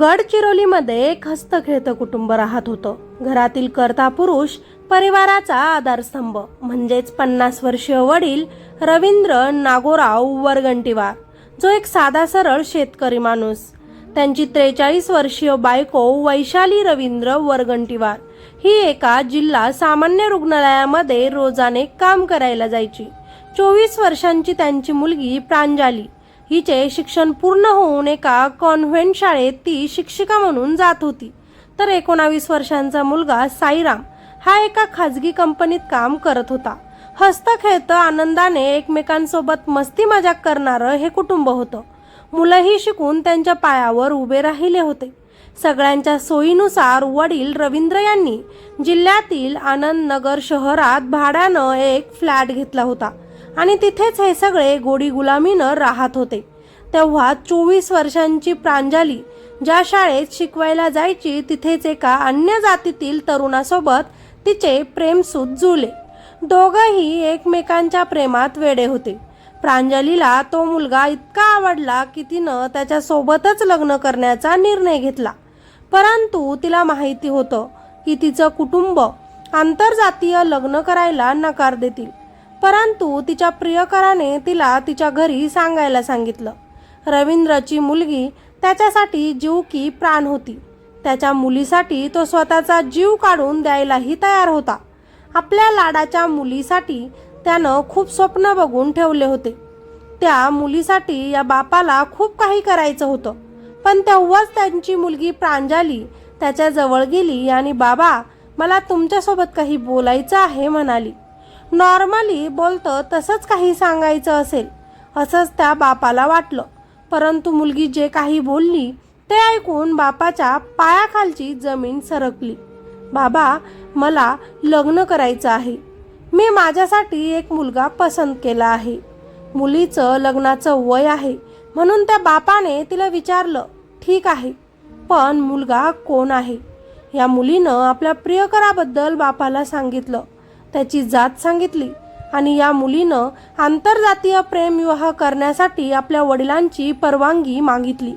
गडचिरोलीमध्ये एक हस्तखेळतं कुटुंब राहत होतं. घरातील कर्ता पुरुष परिवाराचा आधारस्तंभ म्हणजेच पन्नास वर्षीय वडील रवींद्र नागोराव वरगंटीवार जो एक साधा सरळ शेतकरी माणूस. त्यांची त्रेचाळीस वर्षीय बायको वैशाली रवींद्र वरगंटीवार. ही एका जिल्हा सामान्य रुग्णालयामध्ये रोजाने काम करायला जायची. चोवीस वर्षांची त्यांची मुलगी प्रांजाली. हिचे शिक्षण पूर्ण होऊन एका कॉन्व्हेंट शाळेत ती शिक्षिका म्हणून जात होती. तर एकोणावीस वर्षांचा मुलगा साईराम हा एका खाजगी कंपनीत काम करत होता. हसत खेळतं आनंदाने एकमेकांसोबत मस्ती मजाक करणारं हे कुटुंब होतं. मुलंही शिकून त्यांच्या पायावर उभे राहिले होते. सगळ्यांच्या सोयीनुसार वडील रवींद्र यांनी जिल्ह्यातील आनंदनगर शहरात भाड्यानं एक फ्लॅट घेतला होता. आणि तिथेच हे सगळे गोडी गुलामीनं राहत होते. तेव्हा चोवीस वर्षांची प्रांजली ज्या शाळेत शिकवायला जायची तिथेच एका अन्य जातीतील तरुणासोबत तिचे प्रेमसूत जुळले. दोघंही एकमेकांच्या प्रेमात वेडे होते. प्रांजलीला तो मुलगा इतका आवडला की तिनं त्याच्यासोबतच लग्न करण्याचा निर्णय घेतला. परंतु तिला माहिती होतं की तिचं कुटुंब आंतरजातीय लग्न करायला नकार देतील. परंतु तिच्या प्रियकराने तिला तिच्या घरी सांगायला सांगितलं. रवींद्रची मुलगी त्याच्यासाठी जीव की प्राण होती. त्याच्या मुलीसाठी तो स्वतःचा जीव काढून द्यायलाही तयार होता. आपल्या लाडाच्या मुलीसाठी त्यानं खूप स्वप्न बघून ठेवले होते. त्या मुलीसाठी या बापाला खूप काही करायचं होतं. पण तेव्हाच त्यांची मुलगी प्रांजाली त्याच्याजवळ गेली आणि बाबा मला तुमच्यासोबत काही बोलायचं आहे म्हणाली. नॉर्मली बोलतं तसंच काही सांगायचं असेल असंच त्या बापाला वाटलं. परंतु मुलगी जे काही बोलली ते ऐकून बापाच्या पायाखालची जमीन सरकली. बाबा मला लग्न करायचं आहे. मी माझ्यासाठी एक मुलगा पसंत केला आहे. मुलीचं लग्नाचं वय आहे. म्हणून त्या बापाने तिला विचारलं ठीक आहे पण मुलगा कोण आहे? या मुलीनं आपल्या प्रियकराबद्दल बापाला सांगितलं. त्याची जात सांगितली आणि या मुलीनं आंतरजातीय प्रेमविवाह करण्यासाठी आपल्या वडिलांची परवानगी मागितली.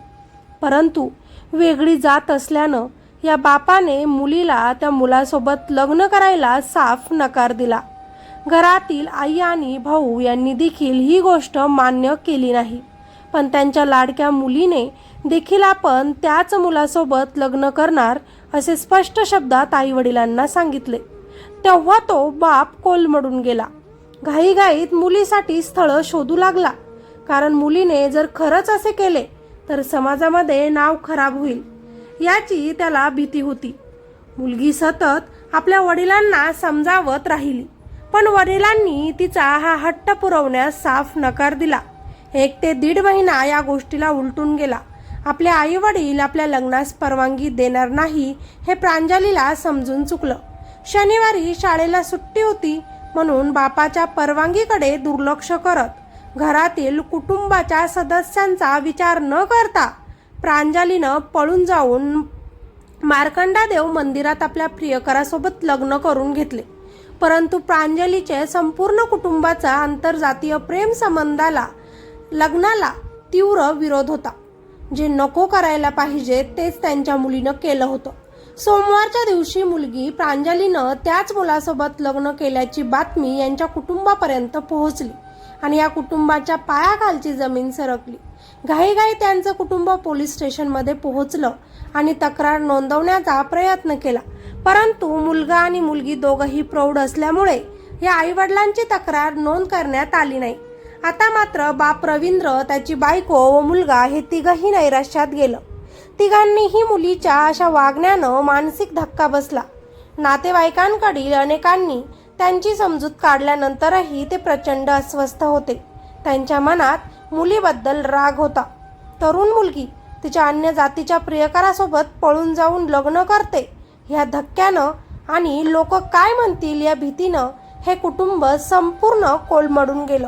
परंतु वेगळी जात असल्यानं या बापाने मुलीला त्या मुलासोबत लग्न करायला साफ नकार दिला. घरातील आई आणि भाऊ यांनी देखील ही गोष्ट मान्य केली नाही. पण त्यांच्या लाडक्या मुलीने देखील आपण त्याच मुलासोबत लग्न करणार असे स्पष्ट शब्दात आई वडिलांना सांगितले. तेव्हा तो बाप कोलमडून गेला. घाईघाईत मुलीसाठी स्थळं शोधू लागला. कारण मुलीने जर खरंच असे केले तर समाजामध्ये नाव खराब होईल याची त्याला भीती होती. मुलगी सतत आपल्या वडिलांना समजावत राहिली पण वडिलांनी तिचा हा हट्ट पुरवण्यास साफ नकार दिला. एक ते दीड महिना या गोष्टीला उलटून गेला. आपले आई वडील आपल्या लग्नास परवानगी देणार नाही हे प्रांजलीला समजून चुकलं. शनिवारी शाळेला सुट्टी होती म्हणून बापाच्या परवानगीकडे दुर्लक्ष करत घरातील कुटुंबाच्या सदस्यांचा विचार न करता प्रांजलीनं पळून जाऊन मार्कंडादेव मंदिरात आपल्या प्रियकरासोबत लग्न करून घेतले. परंतु प्रांजलीचे संपूर्ण कुटुंबाचा आंतरजातीय प्रेम संबंधाला लग्नाला तीव्र विरोध होता. जे नको करायला पाहिजे तेच त्यांच्या मुलीनं केलं होतं. सोमवारच्या दिवशी मुलगी प्रांजलीनं त्याच मुलासोबत लग्न केल्याची बातमी यांच्या कुटुंबापर्यंत पोहोचली आणि या कुटुंबाच्या पायाखालची जमीन सरकली. घाईघाई त्यांचं कुटुंब पोलीस स्टेशनमध्ये पोहोचलं आणि तक्रार नोंदवण्याचा प्रयत्न केला. परंतु मुलगा आणि मुलगी दोघंही प्रौढ असल्यामुळे या आईवडिलांची तक्रार नोंद करण्यात आली नाही. आता मात्र बाप रवींद्र त्याची बायको व मुलगा हे तिघही नैराश्यात गेलं. तिघांनीही मुलीच्या अशा वागण्यानं मानसिक धक्का बसला. नातेवाईकांकडील अनेकांनी त्यांची समजूत काढल्यानंतरही ते प्रचंड अस्वस्थ होते. त्यांच्या मनात मुलीबद्दल राग होता. तरुण मुलगी तिच्या अन्य जातीच्या प्रियकरासोबत पळून जाऊन लग्न करते ह्या धक्क्यानं आणि लोक काय म्हणतील या भीतीनं हे कुटुंब संपूर्ण कोलमडून गेलं.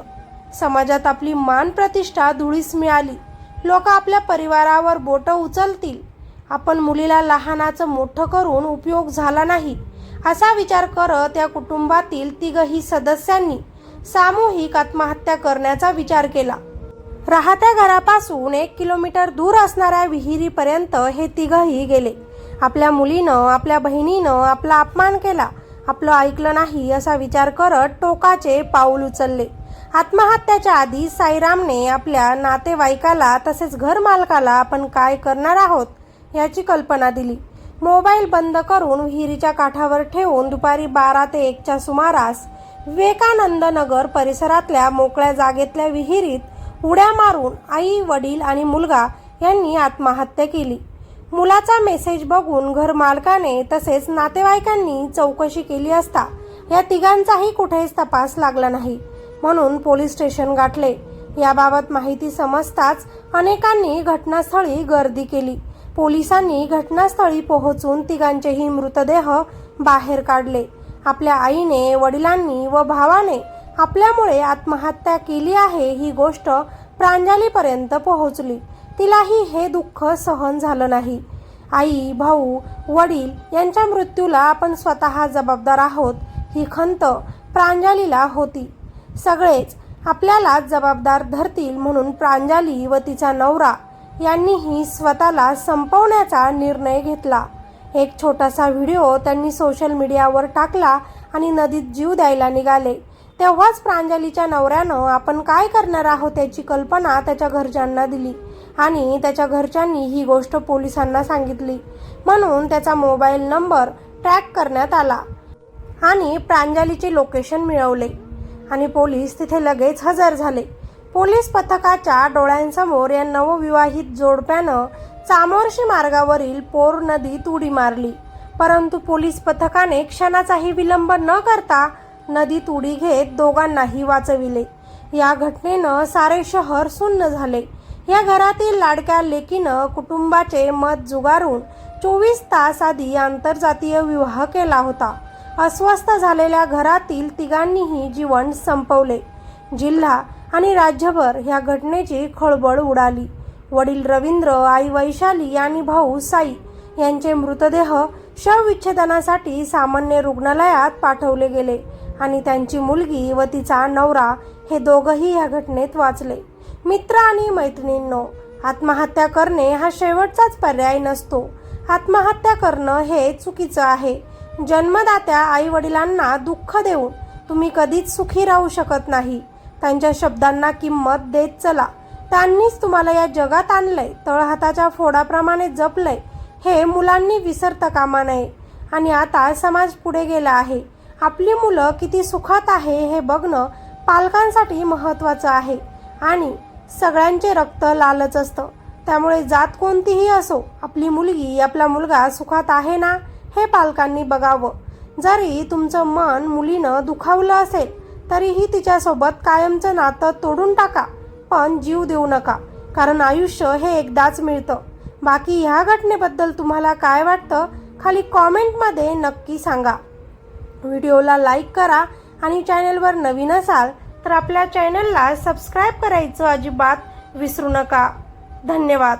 समाजात आपली मान प्रतिष्ठा धुळीस मिळाली. लोक आपल्या परिवारावर बोटं उचलतील. आपण मुलीला लहानाचं मोठं करून उपयोग झाला नाही असा विचार करत या कुटुंबातील तिघही सदस्यांनी सामूहिक आत्महत्या करण्याचा विचार केला. राहत्या घरापासून एक किलोमीटर दूर असणाऱ्या विहिरीपर्यंत हे तिघही गेले. आपल्या मुलीनं आपल्या बहिणीनं आपला अपमान केला. आपलं ऐकलं नाही असा विचार करत टोकाचे पाऊल उचलले. आत्महत्याच्या आधी साईरामने आपल्या नातेवाईकाला तसेच घरमालकाला आपण काय करणार आहोत याची कल्पना दिली. मोबाईल बंद करून विहिरीच्या काठावर ठेवून दुपारी बारा ते एकच्या सुमारास विवेकानंद नगर परिसरातल्या मोकळ्या जागेतल्या विहिरीत उड्या मारून आई वडील आणि मुलगा यांनी आत्महत्या केली. मुलाचा मेसेज बघून घर मालकाने तसेच नातेवाईकांनी चौकशी केली असता या तिघांचाही कुठेच तपास लागला नाही. म्हणून पोलीस स्टेशन गाठले. याबाबत माहिती समजताच अनेकांनी घटनास्थळी गर्दी केली. पोलिसांनी घटनास्थळी पोहोचून तिघांचेही मृतदेह बाहेर काढले. आपल्या आईने वडिलांनी व भावाने आपल्यामुळे आत्महत्या केली आहे ही गोष्ट प्रांजलीपर्यंत पोहोचली. तिलाही हे दुःख सहन झालं नाही. आई भाऊ वडील यांच्या मृत्यूला आपण स्वतः जबाबदार आहोत ही खंत प्रांजलीला होती. सगळेच आपल्याला जबाबदार धरतील म्हणून प्रांजली व तिचा नवरा यांनीही स्वतःला संपवण्याचा निर्णय घेतला. एक छोटासा व्हिडिओ त्यांनी सोशल मीडियावर टाकला आणि नदीत जीव द्यायला निघाले. तेव्हाच प्रांजलीच्या नवऱ्यानं आपण काय करणार आहोत याची कल्पना त्याच्या घरच्यांना दिली आणि त्याच्या घरच्यांनी ही गोष्ट पोलिसांना सांगितली. म्हणून त्याचा मोबाईल नंबर ट्रॅक करण्यात आला आणि प्रांजलीचे लोकेशन मिळवले. आणि पोलीस तिथे लगेच हजर झाले. पोलीस पथकाच्या डोळ्यांसमोर या नवविवाहित जोडप्यानं चामोर्शी मार्गावरील पोर नदीत उडी मारली. परंतु पोलीस पथकाने क्षणाचाही विलंब न करता नदीत उडी घेत दोघांनाही वाचविले. या घटनेनं सारे शहर सुन्न झाले. या घरातील लाडक्या लेकीनं कुटुंबाचे मत जुगारून चोवीस तास आधी आंतरजातीय विवाह केला होता. अस्वस्थ झालेल्या घरातील तिघांनीही जीवन संपवले. जिल्हा आणि राज्यभर ह्या घटनेची खळबळ उडाली. वडील रवींद्र आई वैशाली आणि भाऊ साई यांचे मृतदेह शवविच्छेदनासाठी सामान्य रुग्णालयात पाठवले गेले आणि त्यांची मुलगी व तिचा नवरा हे दोघंही या घटनेत वाचले. मित्र आणि मैत्रिणींनो आत्महत्या करणे हा शेवटचाच पर्याय नसतो. आत्महत्या करणं हे चुकीचं आहे. जन्मदात्या आई वडिलांना दुःख देऊन तुम्ही कधीच सुखी राहू शकत नाही. त्यांच्या शब्दांना किंमत देत चला. त्यांनीच तुम्हाला या जगात आणलंय. तळहाताच्या फोडाप्रमाणे जपलंय. हे मुलांनी विसरता कामा नये. आणि आता समाज पुढे गेला आहे. आपली मुलं किती सुखात आहे हे बघणं पालकांसाठी महत्त्वाचं आहे. आणि सगळ्यांचे रक्त लालच असतं. त्यामुळे जात कोणतीही असो आपली मुलगी आपला मुलगा सुखात आहे ना? हे पालकांनी बघावं. जरी तुमचं मन मुलीनं दुखावलं असेल तरीही तिच्यासोबत कायमचं नातं तोडून टाका पण जीव देऊ नका कारण आयुष्य हे एकदाच मिळतं. बाकी ह्या घटनेबद्दल तुम्हाला काय वाटतं खाली कॉमेंटमध्ये नक्की सांगा. व्हिडिओला लाईक करा आणि चॅनलवर नवीन असाल तर आपल्या चॅनलला सबस्क्राईब करायचं अजिबात विसरू नका. धन्यवाद.